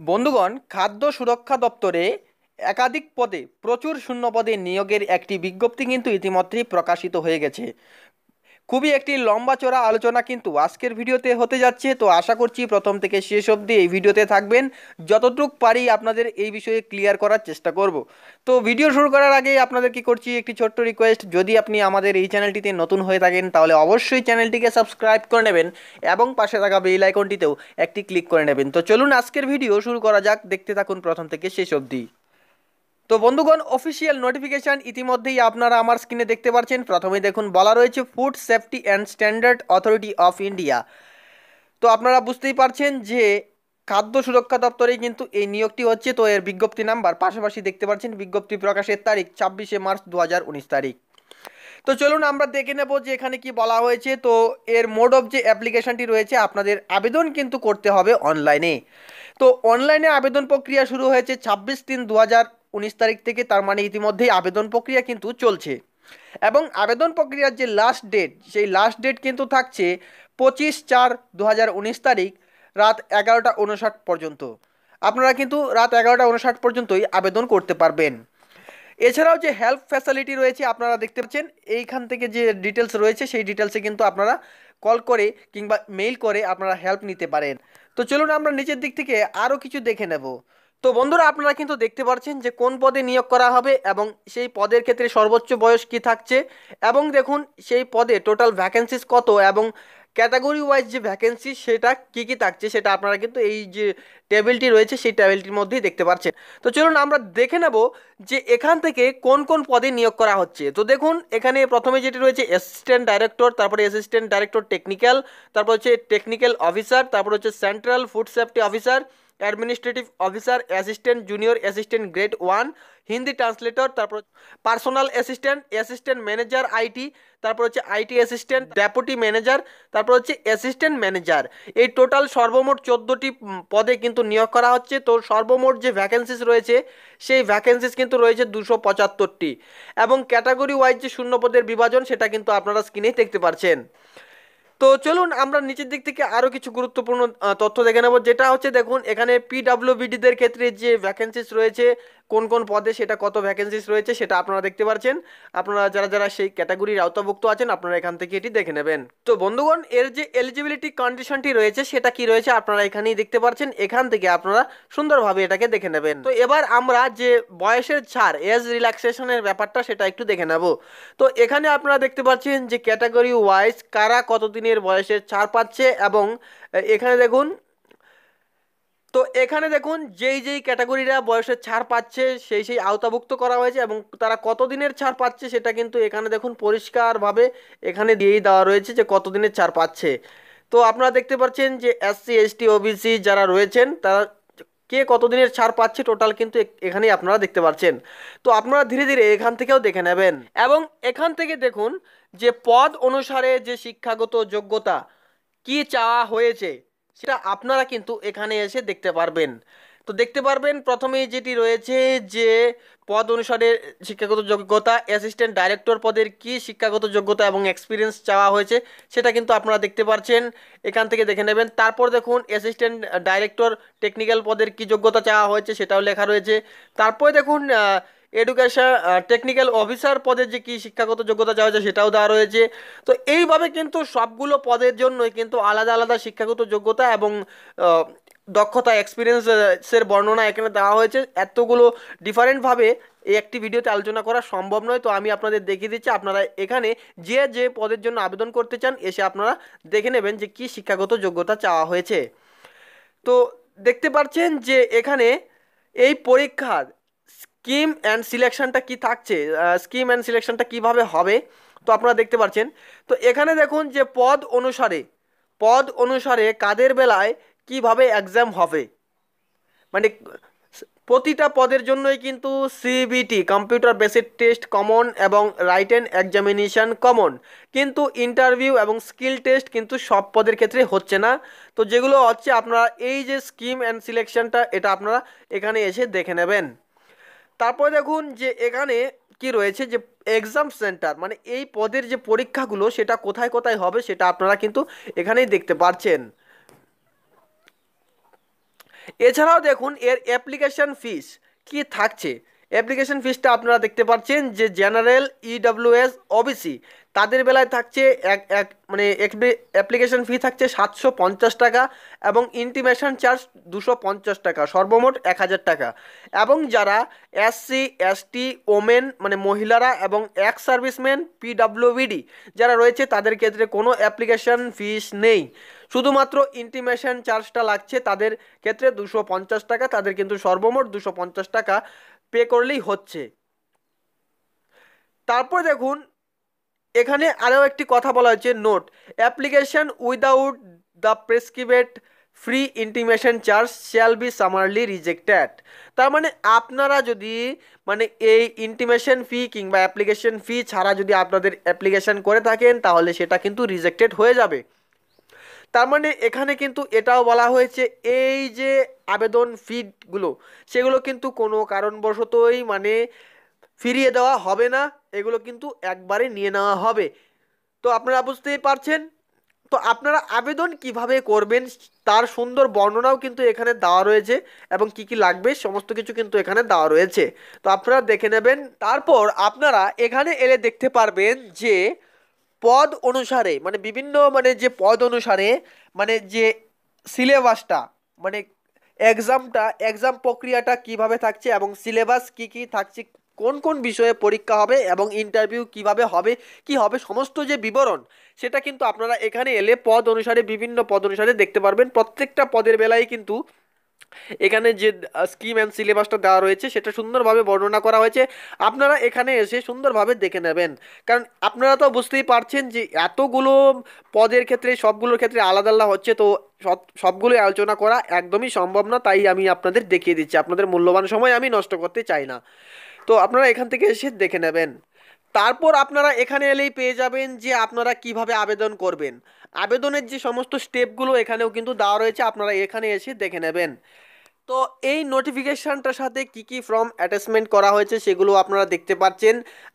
বন্ধুগণ, খাদ্য সুরক্ষা দপ্তরে একাধিক পদে প্রচুর শূন্য পদে নিয়োগের একটি বিজ্ঞপ্তি কিন্তু ইতিমধ্যেই প্রকাশিত হয়ে গেছে। খুবই একটি লম্বা চড়া আলোচনা কিন্তু আজকের ভিডিওতে হতে যাচ্ছে। তো আশা করছি প্রথম থেকে শেষ অবধি এই ভিডিওতে থাকবেন। যতটুক পারি আপনাদের এই বিষয়ে ক্লিয়ার করার চেষ্টা করব। তো ভিডিও শুরু করার আগে আপনাদের কি করছি, একটি ছোট্ট রিকোয়েস্ট যদি আপনি আমাদের এই চ্যানেলটিতে নতুন হয়ে থাকেন, তাহলে অবশ্যই চ্যানেলটিকে সাবস্ক্রাইব করে নেবেন এবং পাশে থাকা বেল আইকনটিতেও একটি ক্লিক করে নেবেন। তো চলুন আজকের ভিডিও শুরু করা যাক। দেখতে থাকুন প্রথম থেকে শেষ অবধি। তো বন্ধুগণ অফিসিয়াল নোটিফিকেশান ইতিমধ্যেই আপনারা আমার স্ক্রিনে দেখতে পাচ্ছেন প্রথমে দেখুন, বলা রয়েছে food safety and standard authority of India তো আপনারা বুঝতেই পারছেন যে খাদ্য সুরক্ষা দপ্তরে কিন্তু এই নিয়োগটি হচ্ছে, তো এর বিজ্ঞপ্তি নাম্বার। পাশাপাশি দেখতে পাচ্ছেন বিজ্ঞপ্তি প্রকাশের তারিখ ছাব্বিশে মার্চ দু হাজার উনিশ তারিখ। তো চলুন আমরা দেখে নেব যে এখানে কি বলা হয়েছে। তো এর মোড অফ যে অ্যাপ্লিকেশানটি রয়েছে, আপনাদের আবেদন কিন্তু করতে হবে অনলাইনে তো অনলাইনে আবেদন প্রক্রিয়া শুরু হয়েছে ছাব্বিশ তিন দু উনিশ তারিখ থেকে তার মানে ইতিমধ্যেই আবেদন প্রক্রিয়া কিন্তু চলছে। এবং আবেদন প্রক্রিয়ার যে লাস্ট ডেট সেই লাস্ট ডেট কিন্তু থাকছে পঁচিশ চার দু তারিখ রাত এগারোটা উনষাট পর্যন্ত। আপনারা কিন্তু রাত এগারোটা উনষাট পর্যন্তই আবেদন করতে পারবেন। এছাড়াও যে হেল্প ফ্যাসিলিটি রয়েছে, আপনারা দেখতে পাচ্ছেন, এইখান থেকে যে ডিটেলস রয়েছে, সেই ডিটেলসে কিন্তু আপনারা কল করে কিংবা মেইল করে আপনারা হেল্প নিতে পারেন। তো চলুন আমরা নিচের দিক থেকে আরও কিছু দেখে নেব। তো বন্ধুরা আপনারা কিন্তু দেখতে পাচ্ছেন যে কোন পদে নিয়োগ করা হবে এবং সেই পদের ক্ষেত্রে সর্বোচ্চ বয়স কি থাকছে। এবং দেখুন, সেই পদে টোটাল ভ্যাকেন্সিস কত এবং ক্যাটাগরি ওয়াইজ যে ভ্যাকেন্সি সেটা কী কী থাকছে সেটা আপনারা কিন্তু এই যে টেবিলটি রয়েছে সেই টেবিলটির মধ্যেই দেখতে পাচ্ছেন তো চলুন আমরা দেখে নেব যে এখান থেকে কোন কোন পদে নিয়োগ করা হচ্ছে। তো দেখুন, এখানে প্রথমে যেটি রয়েছে অ্যাসিস্ট্যান্ট ডাইরেক্টর তারপরে অ্যাসিস্ট্যান্ট ডাইরেক্টর টেকনিক্যাল তারপর হচ্ছে টেকনিক্যাল অফিসার তারপর হচ্ছে central food safety officer administrative officer, assistant, junior assistant, grade one, Hindi translator, তারপর personal assistant assistant manager IT তারপর হচ্ছে আইটি অ্যাসিস্ট্যান্ট, ডেপুটি ম্যানেজার, তারপর হচ্ছে অ্যাসিস্ট্যান্ট ম্যানেজার। এই টোটাল সর্বমোট চোদ্দোটি পদে কিন্তু নিয়োগ করা হচ্ছে। তো সর্বমোট যে ভ্যাকেন্সিস রয়েছে, সেই ভ্যাকেন্সিস কিন্তু রয়েছে দুশো পঁচাত্তরটি। এবং ক্যাটাগরি ওয়াইজ যে শূন্য পদের বিভাজন, সেটা কিন্তু আপনারা স্ক্রিনেই দেখতে পাচ্ছেন তো চলুন আমরা নিচের দিক থেকে আরও কিছু গুরুত্বপূর্ণ তথ্য দেখে নেব। যেটা হচ্ছে দেখুন, এখানে পিডাব্লিউবিডিদের ক্ষেত্রে যে ভ্যাকেন্সিস রয়েছে, কোন কোন পদে সেটা কত ভ্যাকেন্সিস রয়েছে সেটা আপনারা দেখতে পাচ্ছেন আপনারা যারা যারা সেই ক্যাটাগরির আওতাভুক্ত আছেন, আপনারা এখান থেকে এটি দেখে নেবেন। তো বন্ধুগণ, এর যে এলিজিবিলিটি কন্ডিশনটি রয়েছে, সেটা কি রয়েছে আপনারা এখানেই দেখতে পাচ্ছেন এখান থেকে আপনারা সুন্দরভাবে এটাকে দেখে নেবেন। তো এবার আমরা যে বয়সের ছাড় এজ রিল্যাক্সেশনের ব্যাপারটা সেটা একটু দেখে নেব। তো এখানে আপনারা দেখতে পাচ্ছেন যে ক্যাটাগরি ওয়াইজ কারা কতদিনের বয়সের ছাড় পাচ্ছে এবং এখানে দেখুন, তো এখানে দেখুন, যেই যেই ক্যাটাগরিরা বয়সের ছাড় পাচ্ছে, সেই সেই আওতাভুক্ত করা হয়েছে এবং তারা কতদিনের ছাড় পাচ্ছে সেটা কিন্তু এখানে দেখুন পরিষ্কারভাবে এখানে দিয়েই দেওয়া রয়েছে যে কতদিনের ছাড় পাচ্ছে। তো আপনারা দেখতে পাচ্ছেন যে এসসি এসটি ওবিসি যারা রয়েছেন, তারা কে কতদিনের ছাড় পাচ্ছে টোটাল কিন্তু এখানেই আপনারা দেখতে পাচ্ছেন। তো আপনারা ধীরে ধীরে এখান থেকেও দেখে নেবেন। এবং এখান থেকে দেখুন যে পদ অনুসারে যে শিক্ষাগত যোগ্যতা কি চাওয়া হয়েছে, সেটা আপনারা কিন্তু এখানে এসে দেখতে পারবেন। তো দেখতে পারবেন, প্রথমেই যেটি রয়েছে যে পদ অনুসারে শিক্ষাগত যোগ্যতা অ্যাসিস্ট্যান্ট ডাইরেক্টর পদের কি শিক্ষাগত যোগ্যতা এবং এক্সপিরিয়েন্স চাওয়া হয়েছে, সেটা কিন্তু আপনারা দেখতে পাচ্ছেন এখান থেকে দেখে নেবেন। তারপর দেখুন অ্যাসিস্ট্যান্ট ডাইরেক্টর টেকনিক্যাল পদের কি যোগ্যতা চাওয়া হয়েছে, সেটাও লেখা রয়েছে। তারপরে দেখুন এডুকেশন টেকনিক্যাল অফিসার পদের যে কী শিক্ষাগত যোগ্যতা চাওয়া হয়েছে সেটাও দেওয়া রয়েছে। তো এইভাবে কিন্তু সবগুলো পদের জন্যই কিন্তু আলাদা আলাদা শিক্ষাগত যোগ্যতা এবং দক্ষতা এক্সপিরিয়েন্সের বর্ণনা এখানে দেওয়া হয়েছে। এতগুলো ডিফারেন্টভাবে এই একটি ভিডিওতে আলোচনা করা সম্ভব নয়। তো আমি আপনাদের দেখিয়ে দিচ্ছি, আপনারা এখানে যে যে পদের জন্য আবেদন করতে চান, এসে আপনারা দেখে নেবেন যে কি শিক্ষাগত যোগ্যতা চাওয়া হয়েছে। তো দেখতে পাচ্ছেন যে এখানে এই পরীক্ষার স্কিম অ্যান্ড সিলেকশনটা কি থাকছে? স্কিম অ্যান্ড সিলেকশনটা কীভাবে হবে? তো আপনারা দেখতে পাচ্ছেন। তো এখানে দেখুন যে পদ অনুসারে পদ অনুসারে কাদের বেলায় কীভাবে এক্সাম হবে? মানে প্রতিটা পদের জন্যই কিন্তু CBT computer basic test common এবং রাইটেন এক্সামিনেশান কমন কিন্তু ইন্টারভিউ এবং স্কিল টেস্ট কিন্তু সব পদের ক্ষেত্রে হচ্ছে না। তো যেগুলো হচ্ছে, আপনারা এই যে স্কিম অ্যান্ড সিলেকশনটা এটা আপনারা এখানে এসে দেখে নেবেন। তারপরে দেখুন যে এখানে কি রয়েছে যে এক্সাম সেন্টার মানে এই পদের যে পরীক্ষাগুলো সেটা কোথায় কোথায় হবে সেটা আপনারা কিন্তু এখানেই দেখতে পাচ্ছেন এছাড়াও দেখুন এর অ্যাপ্লিকেশান ফিস কি থাকছে? অ্যাপ্লিকেশন ফিসটা আপনারা দেখতে পাচ্ছেন যে জেনারেল ইডব্লিউএস ওবিসি তাদের বেলায় থাকছে এক এক মানে অ্যাপ্লিকেশন ফি থাকছে সাতশো পঞ্চাশ টাকা এবং ইন্টিমেশন চার্জ দুশো পঞ্চাশ টাকা, সর্বমোট এক হাজার টাকা। এবং যারা এসসি এসটি ওমেন মানে মহিলারা এবং এক্স সার্ভিসম্যান পিডাব্লিউবিডি যারা রয়েছে, তাদের ক্ষেত্রে কোনো অ্যাপ্লিকেশন ফিস নেই। শুধুমাত্র ইন্টিমেশন চার্জটা লাগছে তাদের ক্ষেত্রে দুশো পঞ্চাশ টাকা, তাদের কিন্তু সর্বমোট দুশো পঞ্চাশ টাকা পে করলেই হচ্ছে। তারপর দেখুন, এখানে আরও একটি কথা বলা হয়েছে note application without the prescribed free intimation charge shall be summarily rejected তার মানে আপনারা যদি মানে এই ইন্টিমেশন ফি কিংবা অ্যাপ্লিকেশন ফি ছাড়া যদি আপনাদের অ্যাপ্লিকেশন করে থাকেন, তাহলে সেটা কিন্তু রিজেক্টেড হয়ে যাবে। তার মানে এখানে কিন্তু এটাও বলা হয়েছে, এই যে আবেদন ফিগুলো সেগুলো কিন্তু কোনো কারণবশতই মানে ফিরিয়ে দেওয়া হবে না, এগুলো কিন্তু একবারে নিয়ে নেওয়া হবে। তো আপনারা বুঝতেই পারছেন? তো আপনারা আবেদন কীভাবে করবেন, তার সুন্দর বর্ণনাও কিন্তু এখানে দেওয়া রয়েছে এবং কি কি লাগবে, সমস্ত কিছু কিন্তু এখানে দেওয়া রয়েছে। তো আপনারা দেখে নেবেন, তারপর আপনারা এখানে এলে দেখতে পারবেন যে পদ অনুসারে মানে বিভিন্ন মানে যে পদ অনুসারে মানে যে সিলেবাসটা মানে এক্সামটা এক্সাম প্রক্রিয়াটা কীভাবে থাকছে এবং সিলেবাস কি কি থাকছে, কোন কোন বিষয়ে পরীক্ষা হবে এবং ইন্টারভিউ কীভাবে হবে, কি হবে, সমস্ত যে বিবরণ, সেটা কিন্তু আপনারা এখানে এলে পদ অনুসারে, বিভিন্ন পদ অনুসারে দেখতে পারবেন। প্রত্যেকটা পদের বেলায় কিন্তু এখানে যে স্কিম অ্যান্ড সিলেবাসটা দেওয়া রয়েছে, সেটা সুন্দরভাবে বর্ণনা করা হয়েছে। আপনারা এখানে এসে সুন্দরভাবে দেখে নেবেন। কারণ আপনারা তো বুঝতেই পারছেন যে, এতগুলো পদের ক্ষেত্রে, সবগুলোর ক্ষেত্রে আলাদা আলাদা হচ্ছে, তো সব, সবগুলোই আলোচনা করা একদমই সম্ভব না, তাই আমি আপনাদের দেখিয়ে দিচ্ছি। আপনাদের মূল্যবান সময় আমি নষ্ট করতে চাই না। তো আপনারা এখান থেকে এসে দেখে নেবেন। তারপর আপনারা এখানে এলেই পেয়ে যাবেন যে আপনারা কীভাবে আবেদন করবেন। আবেদনের যে সমস্ত স্টেপগুলো এখানেও কিন্তু দেওয়া রয়েছে, আপনারা এখানে এসে দেখে নেবেন। তো এই নোটিফিকেশানটার সাথে কি কি ফর্ম অ্যাটাচমেন্ট করা হয়েছে সেগুলো আপনারা দেখতে পাচ্ছেন।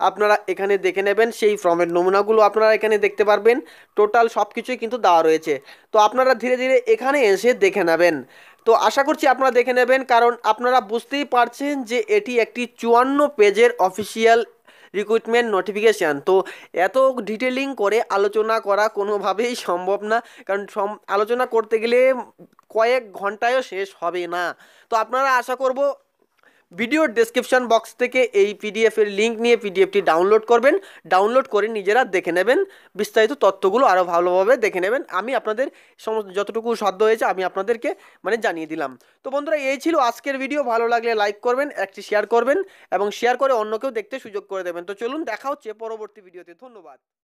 আপনারা এখানে দেখে নেবেন, সেই ফর্মের নমুনাগুলো আপনারা এখানে দেখতে পারবেন। টোটাল সব কিছুই কিন্তু দেওয়া রয়েছে। তো আপনারা ধীরে ধীরে এখানে এসে দেখে নেবেন। তো আশা করছি আপনারা দেখে নেবেন, কারণ আপনারা বুঝতেই পারছেন যে এটি একটি চুয়ান্ন পেজের অফিসিয়াল রিক্রুটমেন্ট নোটিফিকেশান তো এত ডিটেলিং করে আলোচনা করা কোনোভাবেই সম্ভব না, কারণ আলোচনা করতে গেলে কয়েক ঘন্টায়ও শেষ হবে না। তো আপনারা আশা করব ভিডিওর ডেসক্রিপশন বক্স থেকে এই পিডিএফের লিঙ্ক নিয়ে পিডিএফটি ডাউনলোড করবেন। ডাউনলোড করে নিজেরা দেখে নেবেন। বিস্তারিত তথ্যগুলো আরও ভালোভাবে দেখে নেবেন। আমি আপনাদের সমস্ত যতটুকু সাধ্য হয়েছে, আমি আপনাদেরকে মানে জানিয়ে দিলাম। তো বন্ধুরা, এই ছিল আজকের ভিডিও ভালো লাগলে লাইক করবেন, একটি শেয়ার করবেন এবং শেয়ার করে অন্যকেও দেখতে সুযোগ করে দেবেন। তো চলুন, দেখা হচ্ছে পরবর্তী ভিডিওতে ধন্যবাদ।